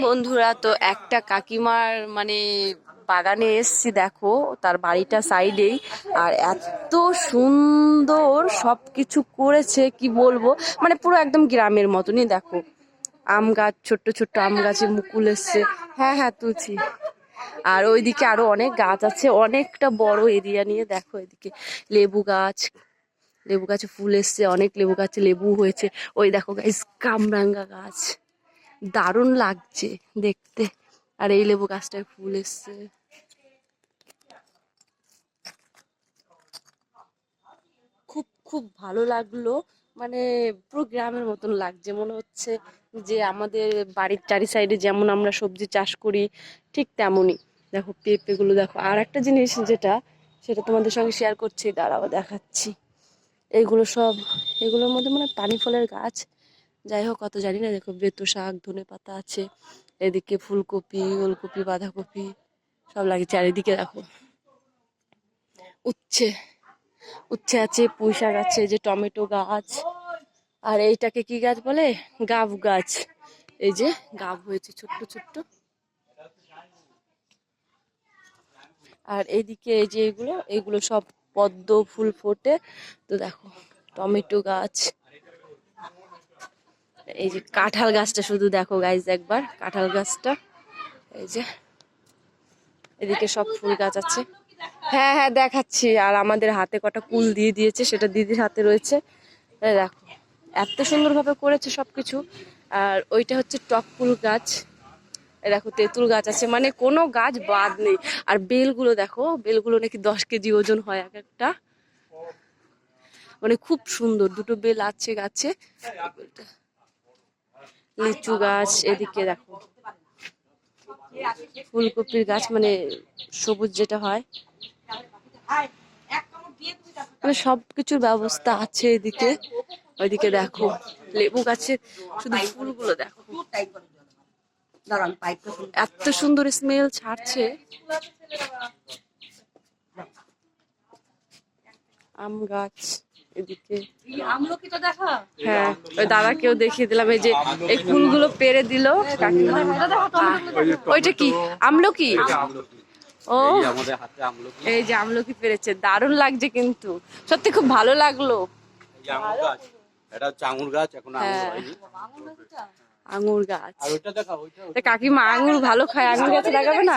বন্ধুরা, তো একটা কাকিমার মানে বাগানে এসছি, দেখো, তার বাড়িটা সাইডেই। আর এত সুন্দর সব কিছু করেছে, কি বলব? মানে পুরো একদম গ্রামের মতনই, দেখো। আম গাছ, ছোট্ট ছোট্ট আম গাছে মুকুল এসছে। হ্যাঁ হ্যাঁ তুলছি। আর ওইদিকে আরও অনেক গাছ আছে, অনেকটা বড় এরিয়া নিয়ে, দেখো, এদিকে লেবু গাছ। লেবু গাছে ফুল এসছে, অনেক লেবু গাছে লেবু হয়েছে। ওই দেখো গাইস কামরাঙ্গা গাছ। দারুণ লাগছে দেখতে। আর এই লেবু গাছটায় ফুল এসছে। খুব খুব ভালো লাগল। মানে পুরো গ্রামের মতন লাগছে। মনে হচ্ছে যে আমাদের বাড়ির চারি সাইডে যেমন আমরা সবজি চাষ করি, ঠিক তেমনই। দেখো পেঁপেগুলো দেখো। আর একটা জিনিস যেটা, সেটা তোমাদের সঙ্গে শেয়ার করছি, দাঁড়াও দেখাচ্ছি। এইগুলো সব, এগুলোর মধ্যে মানে পানি ফলের গাছ। যাই হোক, অত জানি না, দেখো বেতু শাক, ধনে পাতা আছে, এদিকে ফুলকপি, ওলকপি, বাঁধাকপি, সব লাগিয়েছে চারিদিকে দেখো, উচ্ছে উচ্ছে আছে, পুঁই শাক আছে, যে টমেটো গাছ, আর এইটাকে কি গাছ বলে? গাব গাছ। এই যে গাব হয়েছে, ছোট্ট ছোট্ট। আর এইদিকে এই যে এগুলো এগুলো সব পদ্ম ফুল ফোটে। তো দেখো, টমেটো গাছ এই যে কাঁঠাল গাছটা শুধু দেখো গাইজ একবার কাঁঠাল গাছটা। এই যে, এদিকে সব ফুল গাছ আছে। হ্যাঁ হ্যাঁ দেখাচ্ছি। আর আমাদের হাতে কটা কুল দিয়ে দিয়েছে, সেটা দিদির হাতে রয়েছে। দেখো, এত সুন্দরভাবে করেছে সবকিছু। আর ওইটা হচ্ছে টক ফুল গাছ। দেখো, তেঁতুল গাছ আছে। মানে কোনো গাছ বাদ নেই। আর বেলগুলো দেখো, বেলগুলো নাকি দশ কেজি ওজন হয় এক একটা। মানে খুব সুন্দর, দুটো বেল আছে গাছে। লিচু গাছ এদিকে দেখো। ফুলকপির গাছ মানে সবুজ যেটা হয়। মানে সবকিছুর ব্যবস্থা আছে এদিকে। ওইদিকে দেখো, লেবু গাছে শুধু ফুলগুলো দেখো। এত সুন্দর স্মেল ছাড়ছে। আম গাছ। এদিকে আমলকিটা দেখা হ্যাঁ ওই দাদাকেও দেখিয়ে দিলাম এই যে এই ফুলগুলো পেরে দিল কাকিমা ওইটা কি আমলকি ও এই আমাদের হাতে আমলকি যে আমলকি পেরেছে দারুণ লাগছে কিন্তু সত্যি খুব ভালো লাগল আঙুর গাছ এটা হচ্ছে আঙুর গাছ এখন আঙুর হ্যাঁ। কাকিমা আঙুর ভালো খায় আঙুর গাছে লাগাবে না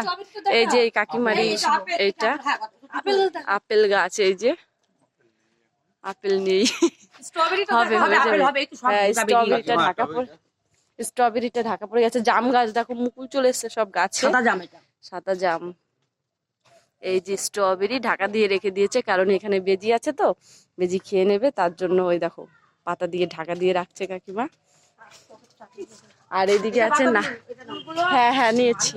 এই যে এই কাকিমারি এইটা আপেল গাছ এই যে আপেল নেই। স্ট্রবেরিটা হবে হবে আপেল হবে। একটু সব হ্যাঁ স্ট্রবেরিটা ঢাকা পড়ে স্ট্রবেরিটা ঢাকা পড়ে গেছে। জাম গাছ দেখো মুকুল চলে এসছে সব গাছে। সাদা জাম এটা। সাদা জাম। এই যে স্ট্রবেরি ঢাকা দিয়ে রেখে দিয়েছে কারণ এখানে বেজি আছে তো বেজি খেয়ে নেবে তার জন্য ওই দেখো পাতা দিয়ে ঢাকা দিয়ে রাখছে কাকিমা। আর এদিকে আছে না হ্যাঁ হ্যাঁ নিয়েছি।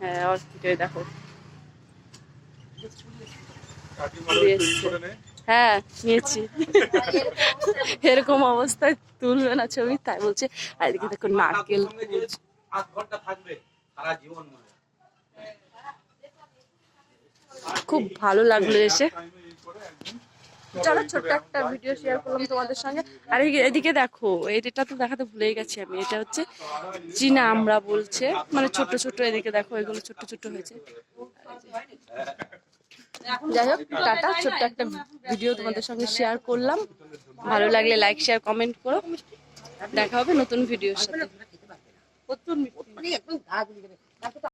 হ্যাঁ অর্কিড দেখো। হ্যাঁ নিয়েছি। এরকম অবস্থায় তুলবে না ছবি তাই বলছে। আর এদিকে দেখো নারকেল ফুল। আধ ঘণ্টা থাকবে সারা জীবন মনে। হয়। খুব ভালো লাগল এসে। চলো ছোট্ট একটা ভিডিও শেয়ার করলাম তোমাদের সঙ্গে। আর এই- এদিকে দেখো এটা তো দেখাতে ভুলেই গেছি আমি। এটা হচ্ছে চীনা আমরা বলছে। মানে ছোট ছোট এদিকে দেখো এগুলো ছোট ছোট হয়েছে। যাই হোক টাটা। ছোট্ট একটা ভিডিও তোমাদের সঙ্গে শেয়ার করলাম। ভালো লাগলে লাইক শেয়ার কমেন্ট করো। দেখা হবে নতুন ভিডিওর সাথে।